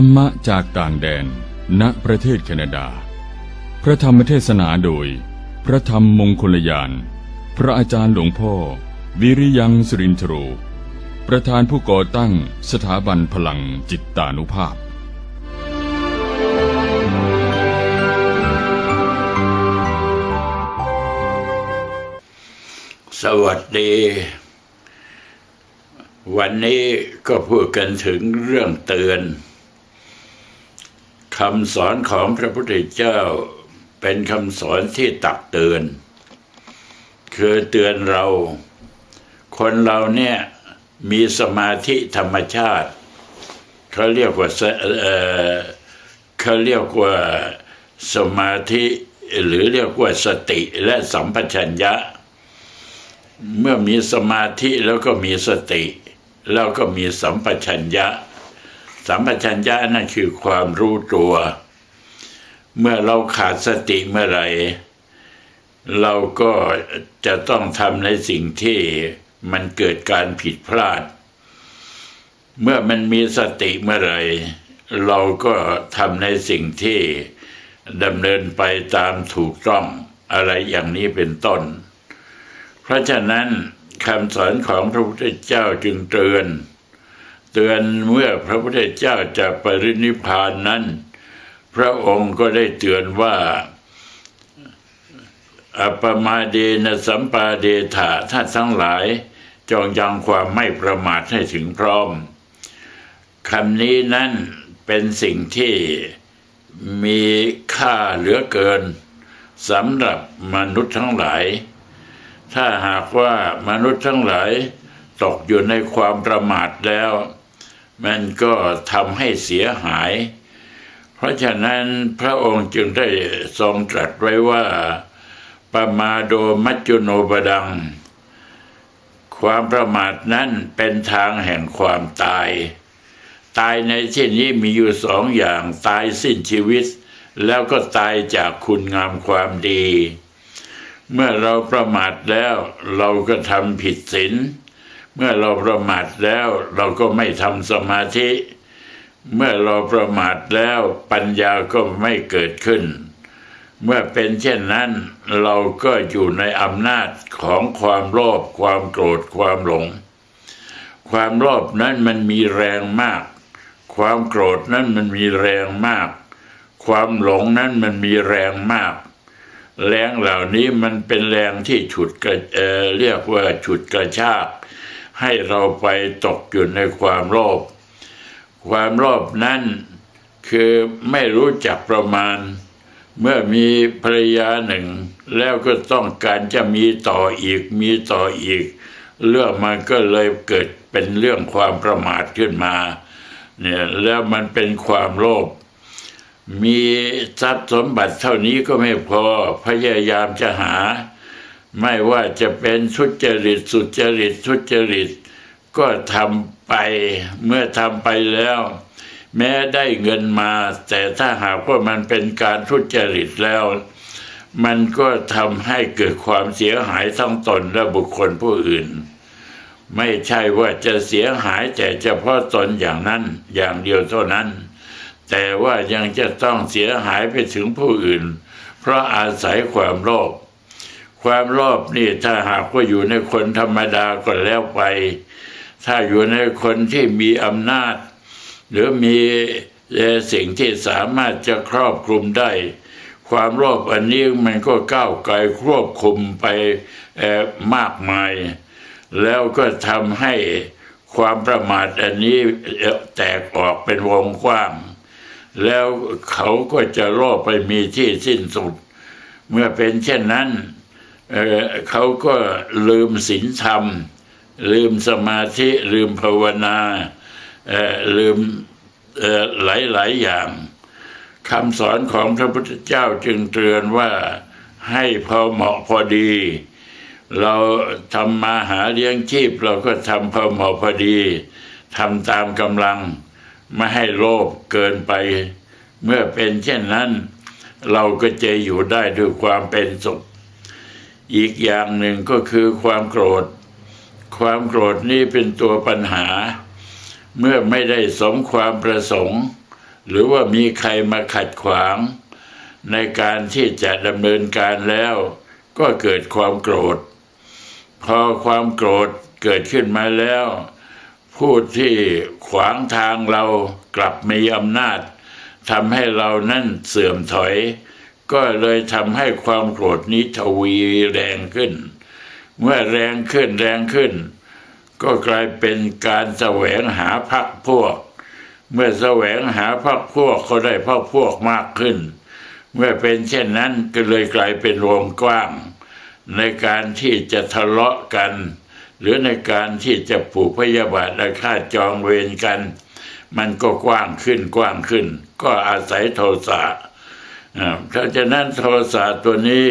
รรมะจากต่างแดน ณ ประเทศแคนาดา พระธรรมเทศนาโดย พระธรรมมงคลยาน พระอาจารย์หลวงพ่อ วิริยังสรินทโรประธานผู้ก่อตั้งสถาบันพลังจิตตานุภาพ สวัสดี วันนี้ก็พูดกันถึงเรื่องเตือน คำสอนของพระพุทธเจ้าเป็นคำสอนที่ตักเตือน คือเตือนเรา คนเราเนี่ยมีสมาธิธรรมชาติเขาเรียกว่าเออเขาเรียกว่าสมาธิหรือเรียกว่าสติและสัมปชัญญะ เมื่อมีสมาธิแล้วก็มีสติ แล้วก็มีสัมปชัญญะ สัมปชัญญะนั่นคือความรู้ตัว เมื่อเราขาดสติเมื่อไหรเราก็จะต้องทำในสิ่งที่มันเกิดการผิดพลาด เมื่อมันมีสติเมื่อไหรเราก็ทำในสิ่งที่ดำเนินไปตามถูกต้องอะไรอย่างนี้เป็นต้น เพราะฉะนั้นคำสอนของพระพุทธเจ้าจึงเตือน เตือนเมื่อพระพุทธเจ้าจะปรินิพานนั้น พระองค์ก็ได้เตือนว่าอัปมาเดนะสัมปาเดถาท่านทั้งหลายจงยังความไม่ประมาทให้ถึงพร้อมคำนี้นั้นเป็นสิ่งที่มีค่าเหลือเกินสำหรับมนุษย์ทั้งหลาย ถ้าหากว่ามนุษย์ทั้งหลายตกอยู่ในความประมาทแล้ว มันก็ทำให้เสียหาย เพราะฉะนั้นพระองค์จึงได้ทรงตรัสไว้ว่าปมาโดมัจจุโนบดัง ความประมาทนั้นเป็นทางแห่งความตาย ตายในที่นี้มีอยู่สองอย่างตายสิ้นชีวิต แล้วก็ตายจากคุณงามความดี เมื่อเราประมาทแล้วเราก็ทำผิดศีล เมื่อเราประมาทแล้วเราก็ไม่ทำสมาธิ เมื่อเราประมาทแล้วปัญญาก็ไม่เกิดขึ้น เมื่อเป็นเช่นนั้น เราก็อยู่ในอำนาจของความโลภความโกรธความหลง ความโลภนั้นมันมีแรงมาก ความโกรธนั้นมันมีแรงมาก ความหลงนั้นมันมีแรงมากแรงเหล่านี้มันเป็นแรงที่ฉุดกระเเรียกว่าฉุดกระชาก ให้เราไปตกอยู่ในความโลภความโลภนั้นคือไม่รู้จักประมาณ เมื่อมีภรรยาหนึ่ง แล้วก็ต้องการจะมีต่ออีกมีต่ออีก เรื่องมันก็เลยเกิดเป็นเรื่องความประมาทขึ้นมาเนี่ยแล้วมันเป็นความโลภมีทรัพย์สมบัติเท่านี้ก็ไม่พอพยายามจะหา ไม่ว่าจะเป็นทุจริตสุจริตทุจริต ก็ทำไปเมื่อทำไปแล้ว แม้ได้เงินมา แต่ถ้าหากว่ามันเป็นการทุจริตแล้ว มันก็ทำให้เกิดความเสียหายทั้งตนและบุคคลผู้อื่น ไม่ใช่ว่าจะเสียหายแต่เฉพาะตนอย่างนั้นอย่างเดียวเท่านั้น แต่ว่ายังจะต้องเสียหายไปถึงผู้อื่น เพราะอาศัยความโลภ ความโลภนี่ถ้าหากว่าอยู่ในคนธรรมดาก็แล้วไป ถ้าอยู่ในคนที่มีอำนาจ หรือมีสิ่งที่สามารถจะครอบคลุมได้ ความโลภอันนี้มันก็ก้าวไกลควบคุมไปมากมาย แล้วก็ทำให้ความประมาทอันนี้แตกออกเป็นวงกว้าง แล้วเขาก็จะโลภไปมีที่สิ้นสุด เมื่อเป็นเช่นนั้น เเขาก็ลืมศีลธรรม ลืมสมาธิลืมภาวนาลืมหลายๆอย่างคำสอนของพระพุทธเจ้าจึงเตือนว่าให้พอเหมาะพอดี เราทำมาหาเลี้ยงชีพ เราก็ทำพอเหมาะพอดีทำตามกำลังไม่ให้โลภเกินไป เมื่อเป็นเช่นนั้น เราก็จะอยู่ได้ด้วยความเป็นสุข อีกอย่างหนึ่งก็คือความโกรธ ความโกรธนี่เป็นตัวปัญหา เมื่อไม่ได้สมความประสงค์ หรือว่ามีใครมาขัดขวาง ในการที่จะดำเนินการแล้ว ก็เกิดความโกรธ พอความโกรธเกิดขึ้นมาแล้ว ผู้ที่ขวางทางเรากลับมีอำนาจทำให้เรานั่นเสื่อมถอย ก็เลยทำให้ความโกรธนี้ทวีแรงขึ้น เมื่อแรงขึ้นแรงขึ้น ก็กลายเป็นการแสวงหาพักพวก เมื่อแสวงหาพักพวกก็ได้พักพวกมากขึ้น เมื่อเป็นเช่นนั้นก็เลยกลายเป็นวงกว้าง ในการที่จะทะเลาะกัน หรือในการที่จะผูกพยาบาทและฆ่าจองเวรกัน มันก็กว้างขึ้นกว้างขึ้น ก็อาศัยโทสะ เพราะฉะนั้นโทสะตัวนี้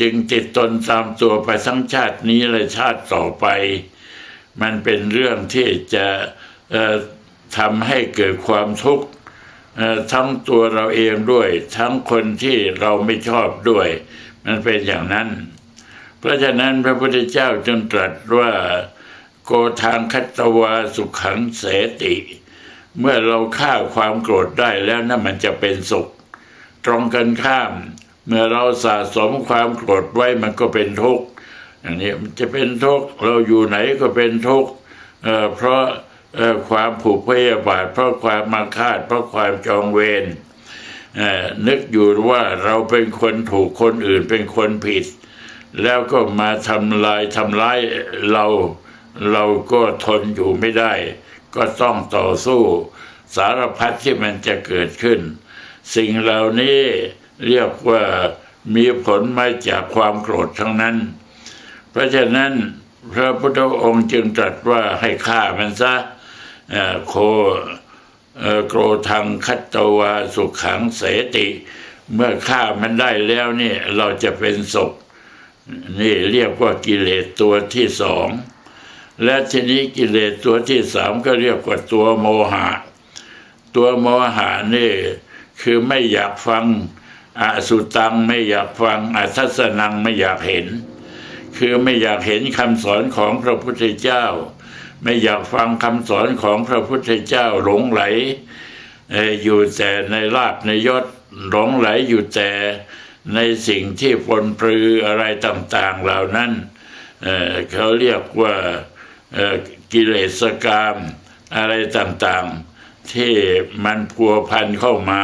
จึงติดตนตามตัวไปทั้งชาตินี้และชาติต่อไป มันเป็นเรื่องที่จะทำให้เกิดความทุกข์ทั้งตัวเราเองด้วย ทั้งคนที่เราไม่ชอบด้วย มันเป็นอย่างนั้น เพราะฉะนั้นพระพุทธเจ้าจึงตรัสว่าโกทางคัตวาสุขขังเสติ เมื่อเราฆ่าความโกรธได้แล้วนั่นมันจะเป็นสุข ตรงกันข้าม เมื่อเราสะสมความโกรธไว้มันก็เป็นทุกข์อันนี้มันจะเป็นทุกข์เราอยู่ไหนก็เป็นทุกข์เอ่อเพราะเอ่อความผูกพยาบาท เพราะความมาคาด เพราะความจองเวรเอ่อนึกอยู่ว่าเราเป็นคนถูกคนอื่นเป็นคนผิด แล้วก็มาทำลายทำร้ายเราเราก็ทนอยู่ไม่ได้ ก็ต้องต่อสู้สารพัดที่มันจะเกิดขึ้น สิ่งเหล่านี้เรียกว่ามีผลมาจากความโกรธทั้งนั้น เพราะฉะนั้นพระพุทธองค์จึงตรัสว่าให้ฆ่ามันซะโคโกรธังคัตตวาสุขขังเสติ เมื่อฆ่ามันได้แล้วนี่เราจะเป็นสุขนี่เรียกว่ากิเลสตัวที่สอง และทีนี้กิเลสตัวที่สามก็เรียกว่าตัวโมหะ ตัวโมหะนี่ คือไม่อยากฟังอสุตังไม่อยากฟังอทัศนังไม่อยากเห็น คือไม่อยากเห็นคำสอนของพระพุทธเจ้า ไม่อยากฟังคำสอนของพระพุทธเจ้าหลงไหลอยู่แต่ในลาบในยศหลงไหลอยู่แต่ในสิ่งที่ปนปลืออะไรต่างๆเหล่านั้นเเขาเรียกว่ากิเลสกรรมอะไรต่างๆ ที่มันพัวพันเข้ามา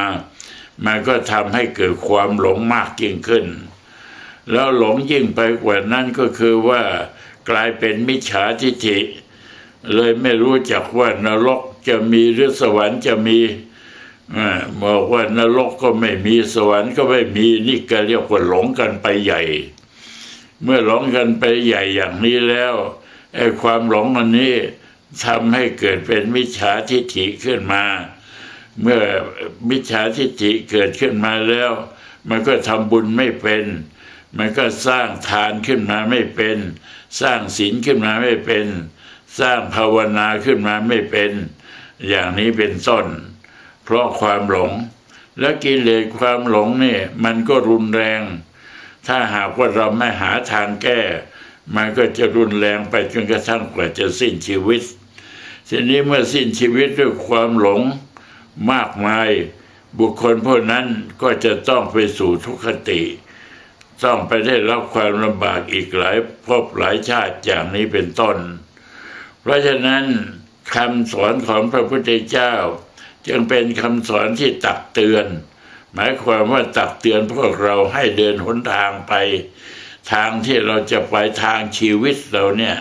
มันก็ทำให้เกิดความหลงมากยิ่งขึ้น แล้วหลงยิ่งไปกว่านั้นก็คือว่ากลายเป็นมิจฉาทิฏฐิ เลยไม่รู้จักว่านรกจะมีหรือสวรรค์จะมีอ่าบอกว่านรกก็ไม่มีสวรรค์ก็ไม่มีนี่ก็เรียกว่าหลงกันไปใหญ่ เมื่อหลงกันไปใหญ่อย่างนี้แล้วไอ้ความหลงอันนี้ทำให้เกิดเป็นมิจฉาทิฏฐิขึ้นมา เมื่อมิจฉาทิฏฐิเกิดขึ้นมาแล้ว มันก็ทำบุญไม่เป็น มันก็สร้างทานขึ้นมาไม่เป็น สร้างศีลขึ้นมาไม่เป็น สร้างภาวนาขึ้นมาไม่เป็น อย่างนี้เป็นต้น เพราะความหลง และกิเลสความหลงนี่มันก็รุนแรง ถ้าหากว่าเราไม่หาทางแก้ มันก็จะรุนแรงไปจนกระทั่งกว่าจะสิ้นชีวิตทีนี้เมื่อสิ้นชีวิตด้วยความหลง มากมาย บุคคลพวกนั้นก็จะต้องไปสู่ทุกขติ ต้องไปได้รับความลำบากอีกหลายภพหลายชาติอย่างนี้เป็นต้น เพราะฉะนั้นคำสอนของพระพุทธเจ้า จึงเป็นคำสอนที่ตักเตือน หมายความว่าตักเตือนพวกเราให้เดินหนทางไป ทางที่เราจะไปทางชีวิตเราเนี่ย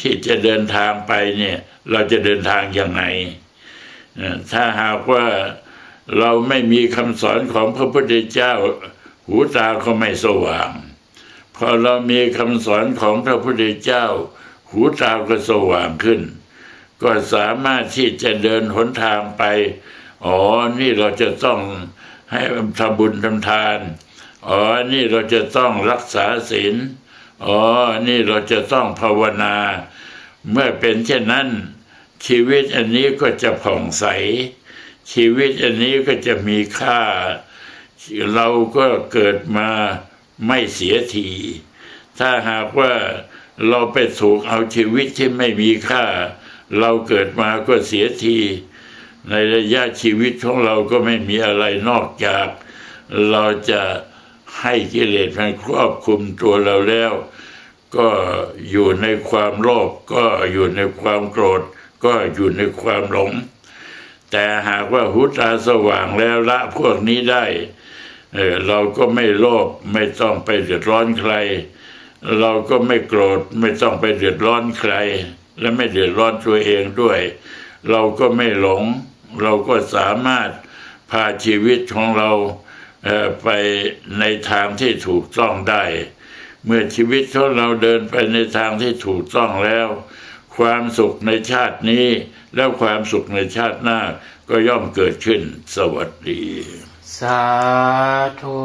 ที่จะเดินทางไปเนี่ยเราจะเดินทางยังไง ถ้าหากว่าเราไม่มีคำสอนของพระพุทธเจ้า หูตาก็ไม่สว่าง พอเรามีคำสอนของพระพุทธเจ้า หูตาก็สว่างขึ้น ก็สามารถที่จะเดินหนทางไป อ๋อ นี่เราจะต้องให้ทำบุญทำทาน อ๋อ นี่เราจะต้องรักษาศีล อ๋อ นี่เราจะต้องภาวนา เมื่อเป็นเช่นนั้น ชีวิตอันนี้ก็จะผ่องใส ชีวิตอันนี้ก็จะมีค่า เราก็เกิดมาไม่เสียที ถ้าหากว่าเราไปถูกเอาชีวิตที่ไม่มีค่า เราเกิดมาก็เสียที ในระยะชีวิตของเราก็ไม่มีอะไรนอกจาก เราจะให้กิเลสมันครอบคุมตัวเราแล้ว ก็อยู่ในความโลภก็อยู่ในความโกรธ ก็อยู่ในความหลง แต่หากว่าหุตาสว่างแล้วละพวกนี้ได้เเราก็ไม่โลภไม่ต้องไปเดือดร้อนใคร เราก็ไม่โกรธไม่ต้องไปเดือดร้อนใคร และไม่เดือดร้อนตัวเองด้วย เราก็ไม่หลง เราก็สามารถพาชีวิตของเราเไปในทางที่ถูกต้องได้ เมื่อชีวิตของเราเดินไปในทางที่ถูกต้องแล้ว ความสุขในชาตินี้ แล้วความสุขในชาติหน้าก็ย่อมเกิดขึ้นสวัสดี สาธุ